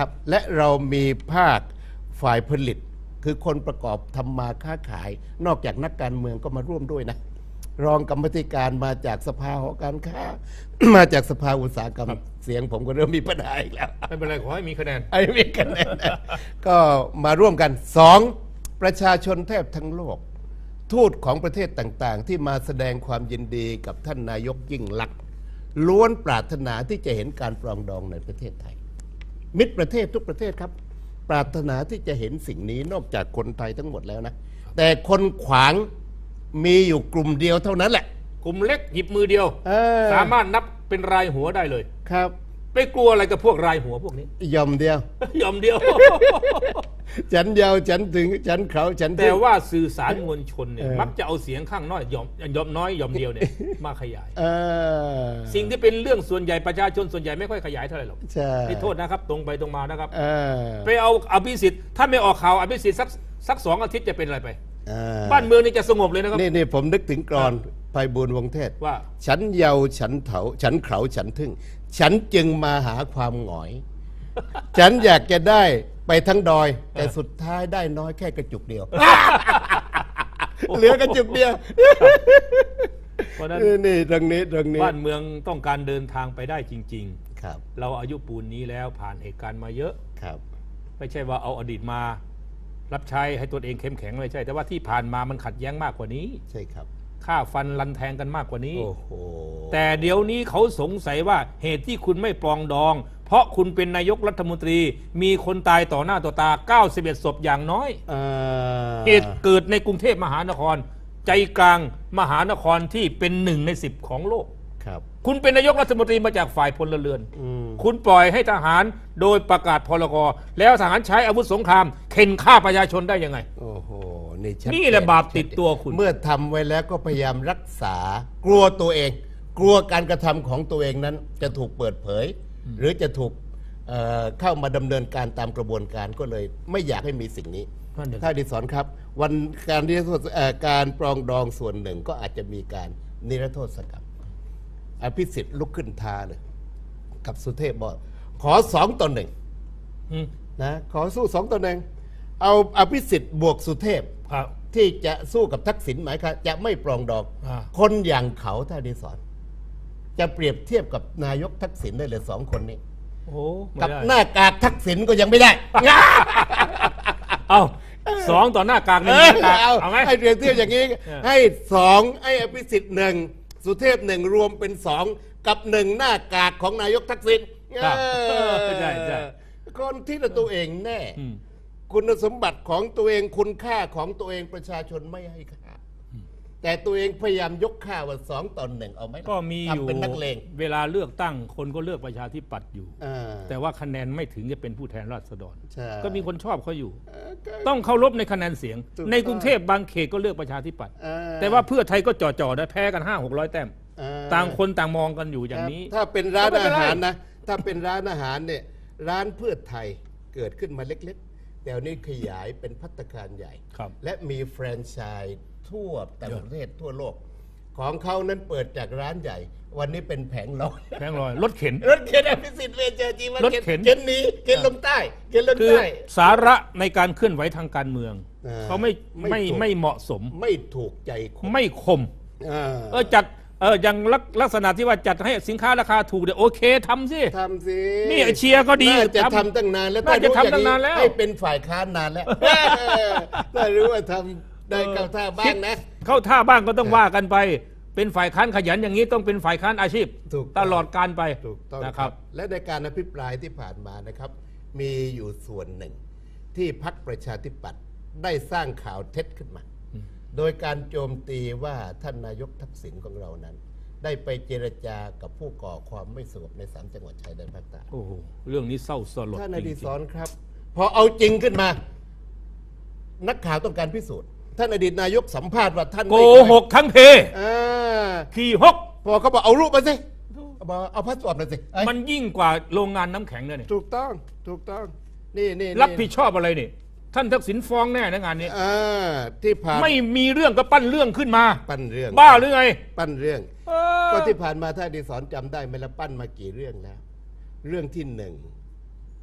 ครับและเรามีภาคฝ่ายผลิต คือคนประกอบทำมาค้าขาย นอกจากนักการเมืองก็มาร่วมด้วยนะ รองกรรมธิการมาจากสภาหอการค้า มาจากสภาอุตสาหกรรม เสียงผมก็เริ่มมีปัญหาอีกแล้ว ไม่เป็นไรขอให้มีคะแนนไอ้มีกันแน่นะก็มาร่วมกันสองประชาชนแทบทั้งโลก ทูตของประเทศต่างๆ ที่มาแสดงความยินดีกับท่านนายกยิ่งลักษณ์ล้วนปรารถนาที่จะเห็นการปรองดองในประเทศไทย มิตรประเทศทุกประเทศครับ ปรารถนาที่จะเห็นสิ่งนี้นอกจากคนไทยทั้งหมดแล้วนะ แต่คนขวางมีอยู่กลุ่มเดียวเท่านั้นแหละ กลุ่มเล็กหยิบมือเดียว เออสามารถนับเป็นรายหัวได้เลย ครับ ไม่กลัวอะไรกับพวกรายหัวพวกนี้ ยอมเดียว ยอมเดียว ฉันยาวฉันถึงฉันเขาฉันถึงแต่ว่าสื่อสารมวลชนเนี่ยเออมักจะเอาเสียงข้างน้อยยอมยอมน้อยยอมเดียวเนี่ยมาขยายเออสิ่งที่เป็นเรื่องส่วนใหญ่ประชาชนส่วนใหญ่ไม่ค่อยขยายเท่าไหร่หรอกใช่นี่โทษนะครับ ตรงไปตรงมานะครับเออไปเอาอภิสิทธิ์ถ้าไม่ออกข่าวอภิสิทธิ์สักสักสองอาทิตย์จะเป็นอะไรไปเออบ้านเมืองนี่จะสงบเลยนะครับนี่นี่ผมนึกถึงกรอน ไพบูลย์วงศ์เทศว่า ฉันเยาฉันเถาฉันเขาฉันทึ่ง ฉันจึงมาหาความหงอย ฉันอยากจะได้ไปทั้งดอย แต่สุดท้ายได้น้อยแค่กระจุกเดียว เหลือกระจุกเดียว เพราะฉะนั้นนี่นี่ตรงนี้ตรงนี้บ้านเมืองต้องการเดินทางไปได้จริง ครับๆ เราอายุปูนนี้แล้วผ่านเหตุการณ์มาเยอะ ครับ ไม่ใช่ว่าเอาอดีตมา รับใช้ให้ตัวเองเข้มแข็งไม่ใช่ แต่ว่าที่ผ่านมามันขัดแย้งมากกว่านี้ ใช่ครับ ฆ่าฟันรันแทงกันมากกว่านี้ โอ้โหแต่เดี๋ยวนี้เขาสงสัยว่าเหตุที่คุณไม่ปรองดอง เพราะคุณเป็นนายกรัฐมนตรี มีคนตายต่อหน้าต่อตา 91 ศพอย่างน้อยอ่าเหตุเกิดในกรุงเทพมหานคร ใจกลางมหานครที่เป็นหนึ่งในสิบของโลก ครับคุณเป็นนายกรัฐมนตรีมาจากฝ่ายพลเรือน อืมคุณปล่อยให้ทหารโดยประกาศพลกรแล้วทหารใช้อาวุธสงครามเข็นฆ่าประชาชนได้ยังไง โอ้โห นี่ชัดนี่แหละเจบาปติดตัวคุณ เมื่อทำไว้แล้วก็พยายามรักษากลัวตัวเอง กลัวการกระทำของตัวเองนั้นจะถูกเปิดเผย หรือจะถูกเอ่อเข้ามาดำเนินการตามกระบวนการก็เลย ไม่อยากให้มีสิ่งนี้ นั่นเองถ้าดิสอนครับ วันการนิรโทษเอ่อการปรองดองส่วนหนึ่งก็อาจจะมีการนิรโทษกรรมอภิสิทธิ์ลุกขึ้นท้าเลย กับสุเทพบอกขอสองต่อหนึ่ง อืมนะขอสู้สองต่อหนึ่งเอาอภิสิทธิ์บวกสุเทพ ครับ ที่จะสู้กับทักษิณหมายครับจะไม่ปรองดองอ่า คนอย่างเขาถ้าดีสอนจะเปรียบเทียบกับนายกทักษิณได้เลยสองคนนี้ โอ้ไม่กับได้หน้ากากทักษิณก็ยังไม่ได้ เอาสองต่อหน้ากากหนึ่เองอหน้ากากเอาเอาไหม ให้เปรียบเทียบอย่างนี้ เออ ให้สองให้อภิสิทธิ์หนึ่งสุเทพหนึ่งรวมเป็นสองกับหนึ่งหน้ากากของนายกทักษิณครับเออใช่ใช่ คนที่ตัวเองแน่ อืม คุณสมบัติของตัวเองคุณค่าของตัวเองประชาชนไม่ให้ค่า แต่ตัวเองพยายามยกค่าว่าสองต่อหนึ่งเอาไหมล่ะก็มีอยู่ทำเป็นนักเลง เวลาเลือกตั้งคนก็เลือกประชาธิปัตย์อยู่อ่าแต่ว่าคะแนนไม่ถึงจะเป็นผู้แทนราษฎร ใช่ก็มีคนชอบเขาอยู่ เออก็ ต้องเคารพในคะแนนเสียง ถูกต้องในกรุงเทพบางเขตก็เลือกประชาธิปัตย์อ่แต่ว่าเพื่อไทยก็จ่อๆได้แพ้กันห้าหกร้อยแต้มอ่ต่างคนต่างมองกันอยู่อย่างนี้ ครับถ้าเป็นร้านก็ไม่เป็อานไร หารนะ ถ้าเป็นร้านอาหารเนี่ยร้านเพื่อไทยเกิดขึ้นมาเล็กๆ แต่วันนี้ขยายเป็นพัตตาคารใหญ่ ครับและมีแฟรนไชส์ทั่วต่างประเทศทั่วโลก ของเขานั้นเปิดจากร้านใหญ่ วันนี้เป็นแผงลอย แพงลอยรถเข็น รถเข็นอภิสิทธิ์เวชเจอจีวันรถเข็น เข็นหนีเข็นลงใต้ เข็นลงคือใต้ สาระในการเคลื่อนไหวทางการเมืองอ่าเขาไม่ไม่ไม่ถูก ไม่เหมาะสม ไม่ถูกใจคนไม่คมอ่าเออจัด เอออย่างลักลักษณะที่ว่าจัดให้สินค้าราคาถูกเดี๋ยวโอเคทำสิทำสินี่เชียร์ก็ดีน่าจะทำทำตั้งนานแล้วน่าจะถ้รู้อย่ทำตั้งนานแล้วให้เป็นฝ่ายค้านนานแล้วถ้ารู้ว่าทำได้ก้าวท่าบ้างนะ เข้าท่าบ้างก็ต้องว่ากันไป เป็นฝ่ายค้านขยันอย่างนี้ต้องเป็นฝ่ายค้านอาชีพถูกต้องตลอดการไปถูกต้องนะคครัรับบและในการอภิปรายที่ผ่านมานะครับ มีอยู่ส่วนหนึ่ง ที่พักประชาธิปัตย์ได้สร้างข่าวเท็จขึ้นมา โดยการโจมตีว่าท่านนายกทักษิณของเรานั้น ได้ไปเจรจากับผู้ก่อความไม่สงบในสามจังหวัดชายแดนภาคใต้โอ้โหเรื่องนี้เศร้าสลดท่านจอริดีงศรครับ พอเอาจริงขึ้นมา นักข่าวต้องการพิสูจน์ ท่านอดีตนายกสัมภาษณ์ว่าท่านๆโกไม่หกทั้งเพ อ่าขี่หก พอเขาบอกเอารูปมาสิบอกเอาพาสปอร์ตมาสิเอ้ยมันยิ่งกว่าโรงงานน้ำแข็งเนี่ยถูกต้องถูกต้องนี่นี่ รับผิดชอบอะไรนี่ ท่านทักษิณฟ้องแน่นะงานนี้อ่าที่ผ่านไม่มีเรื่องก็ปั้นเรื่องขึ้นมา ปั้นเรื่อง บ้าหรือไง ปั้นเรื่อง เออ ก็ที่ผ่านมาถ้าอดีศรจำได้ไหมละปั้นมากี่เรื่องแล้ว เรื่องที่หนึ่ง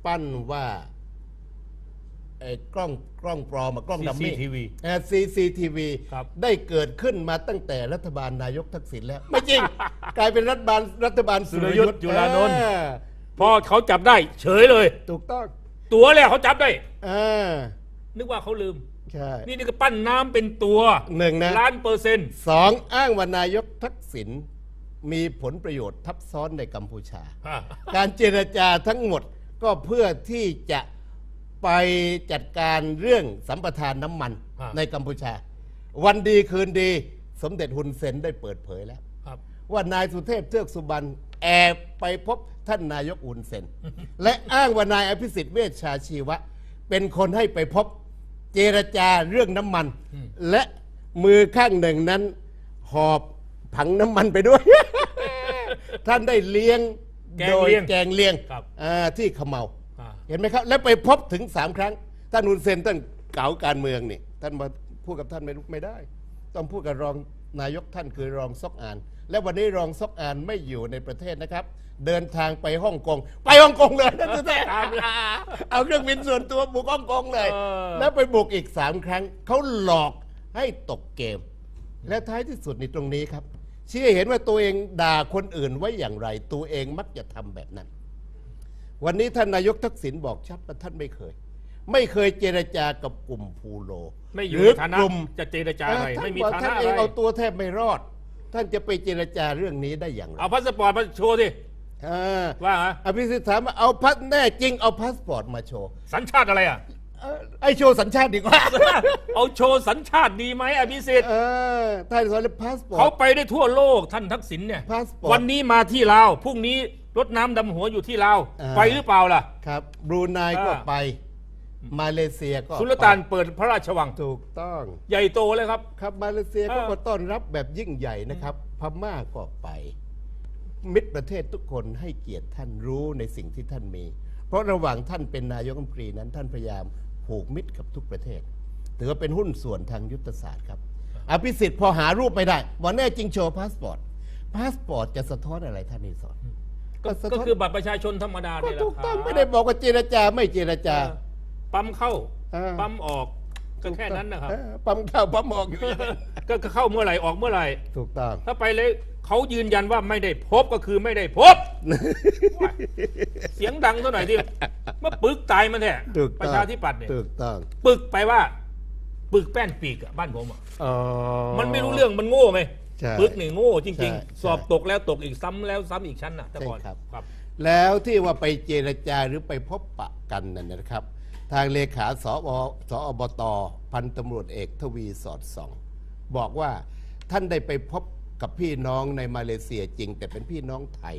ปั้นว่าไอ้กล้องกล้องปลอมอะกล้องดัมมี่ CCTV เอ่อ CCTV ครับ ได้เกิดขึ้นมาตั้งแต่รัฐบาลนายกทักษิณแล้ว ไม่จริง กลายเป็นรัฐบาลรัฐบาลสุรยุทธ์สุรยุทธ์จุลานนท์ เออพอเขาจับได้เฉยเลย ถูกต้อง ตัวแรกเขาจับได้ อ่านึกว่าเขาลืม ใช่นี่นี่ก็ปั้นน้ำเป็นตัวหนึ่งนะล้านเปอร์เซ็นต์สองอ้างว่านายกทักษิณมีผลประโยชน์ทับซ้อนในกัมพูชาการเจรจาทั้งหมดก็เพื่อที่จะไปจัดการเรื่องสัมปทานน้ำมันอ่าในกัมพูชา วันดีคืนดี สมเด็จฮุนเซนได้เปิดเผยแล้ว ครับ ว่านายสุเทพเทือกสุบรรณ แอบไปพบท่านนายกอุนเซน และอ้างว่านายอภิสิทธิ์เวชชาชีวะ เป็นคนให้ไปพบเจรจาเรื่องน้ำมัน และมือข้างหนึ่งนั้น หอบผังน้ำมันไปด้วย ท่านได้เลี้ยงแกงโดยเลี้ยงแกงเลี้ยงครับอ่าที่เขมเมาอ่า เห็นไหมครับ แล้วไปพบถึงสามครั้ง ท่านอุนเซนท่านเก่าการเมืองนี่ ท่านมาพูดกับท่านไม่รู้ไม่ได้ ต้องพูดกับรองนายกท่านคือรองซอกอาน และวันนี้รองซอกอานไม่อยู่ในประเทศนะครับ เดินทางไปฮ่องกง ไปฮ่องกงเลยนะทุกท่านเอาเครื่องบินส่วนตัวบุกฮ่องกงเลยเออแล้วไปบุกอีกสามครั้งเขาหลอกให้ตกเกม และท้ายที่สุดในตรงนี้ครับชี้ให้เห็นว่าตัวเองด่าคนอื่นไว้อย่างไร ตัวเองมักจะทำแบบนั้น วันนี้ท่านนายกทักษิณบอกชัดว่าท่านไม่เคย ไม่เคยเจรจากับกลุ่มภูโล ไม่อยู่หรือในฐานะกลุ่มจะเจรจาอะไรท่านไม่มีบอกฐาท่านะนอะเองไรเอาตัวแทบไม่รอด ท่านจะไปเจรจาเรื่องนี้ได้อย่างไรเอาพาสปอร์ตมาโชว์สิอ่าว่าฮะอภิสิทธิ์ถามว่าเอาพัสแน่จริงเอาพาสปอร์ตมาโชว์สัญชาติอะไรอะเอ่อไอโชว์สัญชาติดีกว่าเอาโชว์สัญชาติดีไหมอภิสิทธิ์เออท่านสอนเลยพาสปอร์เขาต ไปได้ทั่วโลกท่านทักษิณเนี่ย พาสปอร์ตวันนี้มาที่ลาวพรุ่งนี้รถน้ำดำหัวอยู่ที่ลาวอ่า ไปหรือเปล่าล่ะ ครับบรูไนก็อ่า ไป มาเลเซียก็สุลต่านไปเปิดพระราชวัง ถูกต้อง ใหญ่โตเลยครับ ครับมาเลเซียเออก็มาต้อนรับแบบยิ่งใหญ่นะครับ พม่าก็ไป มิตรประเทศทุกคนให้เกียรติท่านรู้ในสิ่งที่ท่านมี เพราะระหว่างท่านเป็นนายกรัฐมนตรีนั้นท่านพยายามผูกมิตรกับทุกประเทศ ถือว่าเป็นหุ้นส่วนทางยุทธศาสตร์ครับ อภิสิทธิ์พอหารูปไม่ได้วันแน่จริงโชว์พาสปอร์ต พาสปอร์ตจะสะท้อนอะไรท่านนี่สอนก็สะก็ท้อนคือบัตรประชาชนธรรมดาก็เนี่ยแหละถูกต้องครับไม่ได้บอกว่าเจรจาไม่เจรจาเออ ปั๊มเข้าเออปั๊มออกก็แค่นั้นนะครับ เออปั๊มเข้าปั๊มออกอยู่อย่างนั้นก็ก็เข้าเมื่อไหร่ออกเมื่อไหร่ ถูกต้อง ถ้าไปเลยเขายืนยันว่าไม่ได้พบก็คือไม่ได้พบ เสียงดังเท่าไหร่ที่เมื่อปึกตายมันแท้ถูกปต้องระชาธิปัตย์เนี่ยถูกต้องปึกไปว่า ปึกแป้นปีกอะบ้านผมอะอ๋อ มันไม่รู้เรื่องมันโง่ไหมใช่ปึกนี่โง่จริง ใช่ๆ สอบตกแล้วตกอีกซ้ำแล้วซ้ำอีกชั้นน่ะแต่ก่อนใช่ครับ ครับ แล้วที่ว่าไปเจรจาหรือไปพบปะกันนั่นนะครับ ทางเลขาสอบสอบตพันตำรวจเอกทวีสอดส่อง บอกว่าท่านได้ไปพบกับพี่น้องในมาเลเซียจริง แต่เป็นพี่น้องไทย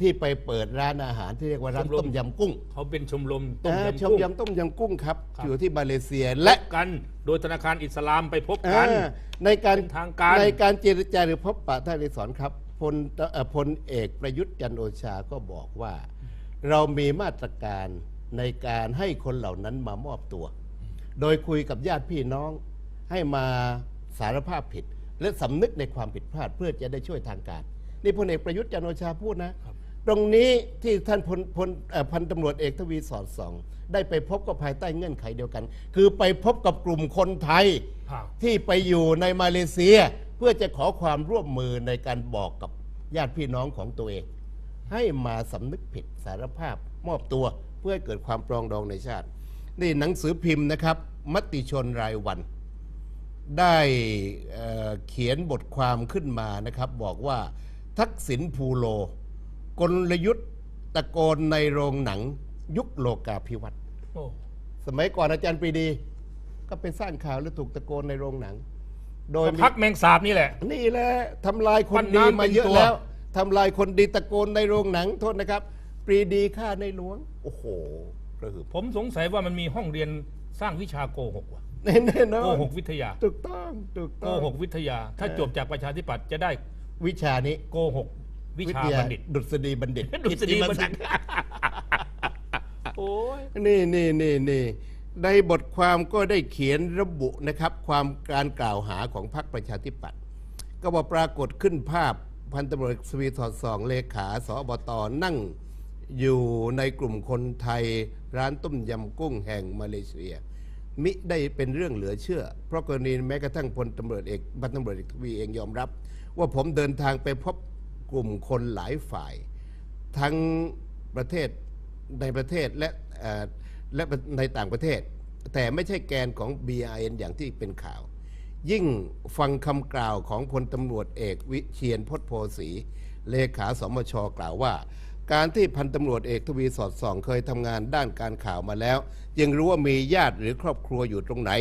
ที่ไปเปิดร้านอาหารที่เรียกว่าร้านชมรมต้มยำกุ้งเขาเป็นชมรมต้มอ่ายำชมกุ้งยำต้มยำกุ้งครับครับ อยู่ที่มาเลเซียและกันโดยธนาคารอิสลามไปพบกันอ่าในการเป็นทางการในการเจรจาหรือพบปะท่านเลสอนครับพลเอ่อพลเอกประยุทธ์จันทร์โอชาก็บอกว่า เรามีมาตรการ ในการให้คนเหล่านั้นมามอบตัว โดยคุยกับญาติพี่น้องให้มาสารภาพผิด และสำนึกในความผิดพลาดเพื่อจะได้ช่วยทางการ นี่พลเอกประยุทธ์จันทร์โอชาพูดนะครับตรงนี้ที่ท่านพลพลเอ่อพันตำรวจเอกทวีสอดส่อง ได้ไปพบกับภายใต้เงื่อนไขเดียวกัน คือไปพบกับกลุ่มคนไทยครับที่ไปอยู่ในมาเลเซีย เพื่อจะขอความร่วมมือในการบอกกับญาติพี่น้องของตัวเอง ให้มาสำนึกผิดสารภาพมอบตัว เพื่อให้เกิดความปรองดองในชาติ นี่หนังสือพิมพ์นะครับ มติชนรายวัน ได้เอ่อเขียนบทความขึ้นมานะครับ บอกว่าทักษิณภูโล กลยุทธ์ตะโกนในโรงหนังยุคโลกาภิวัตน์โอ้สมัยก่อนอาจารย์ปรีดี ก็ไปสร้างข่าวแล้วถูกตะโกนในโรงหนัง โดยมีพักแมงสาบนี่แหละ นี่แหละทำลายคนปั้นดีน้ำมาเยอะเป็นตัวแล้วทำลายคนดีตะโกนในโรงหนังโทษนะครับ ปรีดีฆ่าในหลวง โอ้โหกระหึ่มผมสงสัยว่ามันมีห้องเรียนสร้างวิชาโกหกว่ะแน่นอโกนหกวิทยาถูกต้องถูกโกต้องหกวิทยา ถ้าจบจากประชาธิปัตย์จะได้วิชานี้โกหกวิชาบัณฑิต ดุษฎีบัณฑิตดุษฎีบัณฑิตกิตติมศักดิ์โอ้ยนี่นี่นี่นี่ในบทความก็ได้เขียนระบุนะครับ ความการกล่าวหาของพรรคประชาธิปัตย์ก็บอกปรากฏขึ้นภาพพันตำรวจเอกสวีถอดสองเลขาสอบตนั่ง อยู่ในกลุ่มคนไทยร้านต้มยำกุ้งแห่งมาเลเซีย มิได้เป็นเรื่องเหลือเชื่อ เพราะกรณีแม้กระทั่งพลตำรวจเอกพันตำรวจเอกทวีเองยอมรับ ว่าผมเดินทางไปพบกลุ่มคนหลายฝ่าย ทั้งประเทศในประเทศและและในต่างประเทศ แต่ไม่ใช่แกนของ BRN อย่างที่เป็นข่าว ยิ่งฟังคำกล่าวของพลตำรวจเอกวิเชียนพจน์โพสีเลขาสมชกล่าวว่า การที่พันตำรวจเอกทวีสอดส่อง เคยทำงานด้านการข่าวมาแล้วยังรู้ว่ามีญาติหรือครอบครัวอยู่ตรงไหน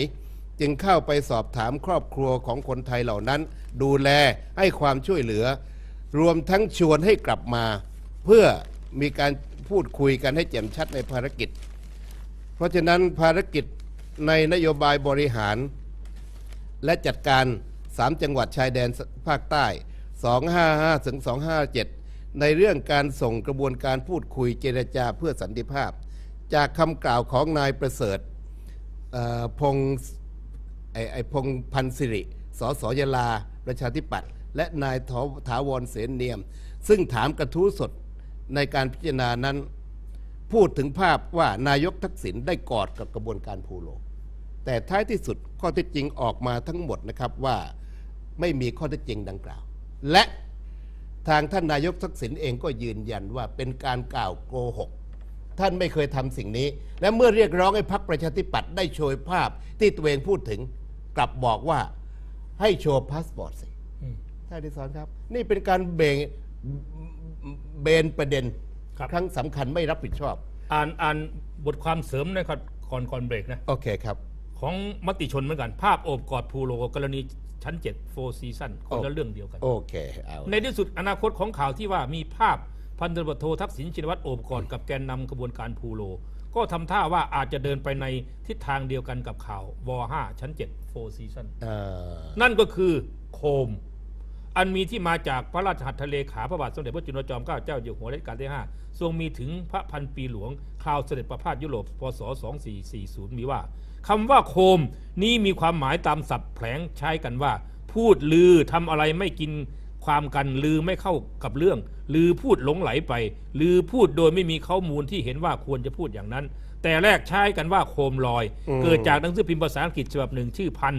จึงเข้าไปสอบถามครอบครัวของคนไทยเหล่านั้น ดูแลให้ความช่วยเหลือ รวมทั้งชวนให้กลับมา เพื่อมีการพูดคุยกันให้แจ่มชัดในภารกิจ เพราะฉะนั้นภารกิจในนโยบายบริหาร และจัดการ 3 จังหวัดชายแดนภาคใต้ 255ถึง257 ในเรื่องการส่งกระบวนการพูดคุยเจรจาเพื่อสันติภาพ จากคำกล่าวของนายประเสริฐพงไอไอพงพันสิริ สสยลา ประชาธิปัตย์และนายถาถาวรเสนเนียม ซึ่งถามกระทู้สดในการพิจารณานั้น พูดถึงภาพว่านายกทักษิณได้กอดกับกระบวนการพูโล แต่ท้ายที่สุดข้อเท็จจริงออกมาทั้งหมดนะครับว่าไม่มีข้อเท็จจริงดังกล่าว และ ทางท่านนายกทักษิณเองก็ยืนยันว่าเป็นการกล่าวโกหก ท่านไม่เคยทำสิ่งนี้ และเมื่อเรียกร้องให้พรรคประชาธิปัตย์ได้โชว์ภาพที่ตัวเองพูดถึง กลับบอกว่าให้โชว์พาสปอร์ตสิอืมท่านอดิศรครับ นี่เป็นการเบงเบนประเด็นครับครั้งสำคัญไม่รับผิดชอบ อ่านอ่านบทความเสริมนะครับก่อนก่อนเบรกนะโอเคครับ ของมติชนเหมือนกันภาพโอบกอดพูโลกรณี ชั้น7 4ซีซั่นคนละเรื่องเดียวกัน โอเคเอาในที่สุดอนาคตของข่าวที่ว่ามีภาพพันตำรวจโททักษิณชินวัตรโอบกอดกับแกนนำกระบวนการพูโล ก็ทำท่าว่าอาจจะเดินไปในทิศทางเดียวกันกับข่าวว5ชั้น7 4ซีซั่นเอ่อนั่นก็คือโคม อันมีที่มาจากพระราชหัตถเลขาพระบาทสมเด็จพระจุลจอมเกล้าเจ้าอยู่หัวรัชกาลที่ 5 ทรงมีถึงพระพันปีหลวงคราวเสด็จประพาสยุโรปพศ 2440 มีว่า คำว่าโคมนี้มีความหมายตามศัพท์แผลงใช้กันว่า พูดลือทำอะไรไม่กินความกันลือไม่เข้ากับเรื่อง ลือพูดหลงไหลไป ลือพูดโดยไม่มีข้อมูลที่เห็นว่าควรจะพูดอย่างนั้น แต่แรกใช้กันว่าโคมลอย เกิดจากหนังสือพิมพ์ภาษาอังกฤษฉบับหนึ่งชื่อพัน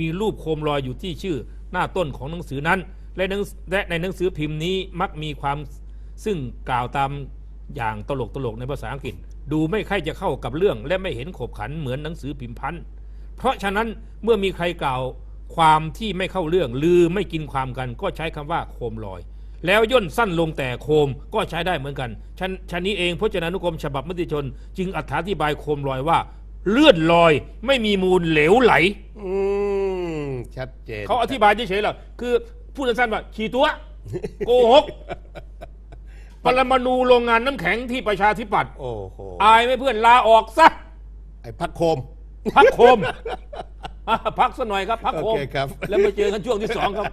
มีรูปโคมลอยอยู่ที่ชื่อหน้าต้นของหนังสือนั้น และหนังและในหนังสือพิมพ์นี้มักมีความซึ่งกล่าวตามอย่างตลกตลกๆในภาษาอังกฤษ ดูไม่ค่อยจะเข้ากับเรื่อง และไม่เห็นขบขันเหมือนหนังสือพิมพ์พันเพราะฉะนั้นเมื่อมีใครกล่าวความที่ไม่เข้าเรื่อง ลือไม่กินความกัน ก็ใช้คำว่าโคมลอย แล้วย่นสั้นลงแต่โคมก็ใช้ได้เหมือนกันฉะนฉะนี้เองพจนานุกรมฉบับมติชน จึงอธิบายโคมลอยว่า เลื่อนลอย ไม่มีมูลเหลวไหลอืมชัดเจนเขาอธิบายเฉยๆหรอกคือพูดสั้นๆว่าขี่ตัวโกหก ปรมาณูโรงงานน้ำแข็งที่ประชาธิปัตย์โอ้โหอายไหม่เพื่อนลาออกซะไอ้พักโคม พักโคมอะพักสักหน่อยครับ พักโคมโอเคครับ แล้วมาเจอกันช่วงที่สองครับ